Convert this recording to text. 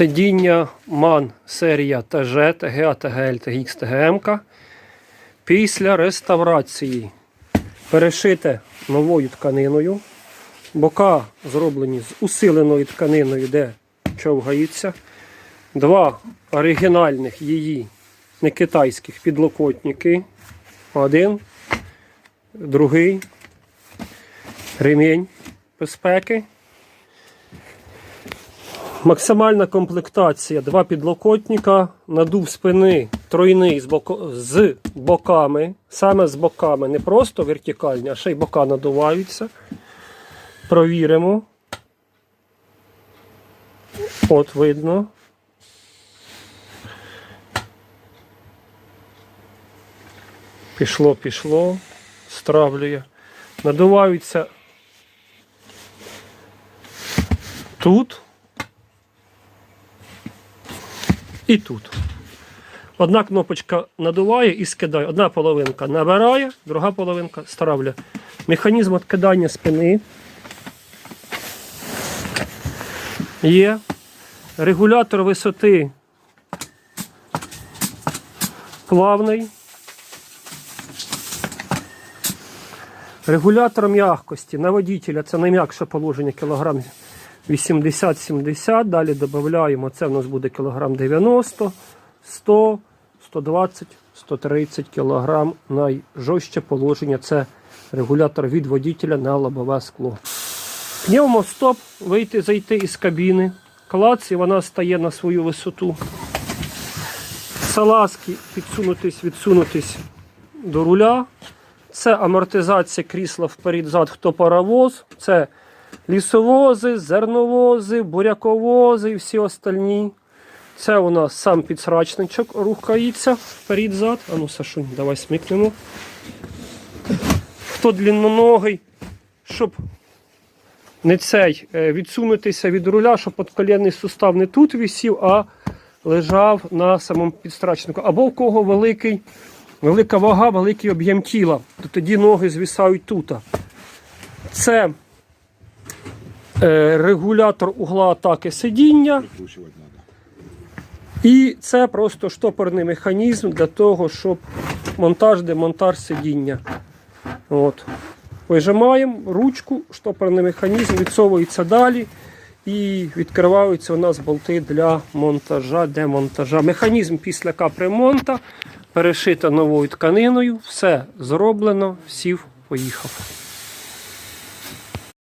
Сидіння МАН серія ТЖ, ТГА, ТГЛ, ТГХ, ТГМ. Після реставрації перешите новою тканиною. Бока зроблені з усиленою тканиною, де човгається. Два оригінальних її не китайських підлокотники. Один, другий ремінь безпеки. Максимальна комплектація. Два підлокотника, надув спини тройний з, боко, з боками. Саме з боками, не просто вертикальні, а ще й бока надуваються. Провіримо. От видно. Пішло, пішло, стравлює. Надуваються тут і тут. Одна кнопочка надуває і скидає. Одна половинка набирає, друга половинка стравлює. Механізм відкидання спини є. Регулятор висоти плавний. Регулятор м'якості на водителя це найм'якше положення кілограм 80-70. Далі додаємо, це в нас буде кілограм 90, 100, 120, 130 кілограм. Найжорстче положення це регулятор від водителя на лобове скло. Пневмостоп, вийти, зайти із кабіни. Клац, і вона стає на свою висоту. Салазки підсунутись, відсунутись до руля. Це амортизація крісла вперед-зад, хто паровоз. Це лісовози, зерновози, буряковози і всі остальні. Це у нас сам підсрачничок рухається вперед-зад. А ну, Сашунь, давай смикнемо. Хто длинноногий, щоб не цей е, відсунутися від руля, щоб подколінний сустав не тут висів, а лежав на самому підстрачнику. Або в кого великий, велика вага, великий об'єм тіла, то тоді ноги звисають тут. Це регулятор угла атаки сидіння. І це просто штопорний механізм для того, щоб монтаж-демонтаж сидіння. От. Вижимаємо ручку, штопорний механізм відсовується далі. І відкриваються у нас болти для монтажа, демонтажа. Механізм після капремонта перешито новою тканиною. Все зроблено, сів, поїхав.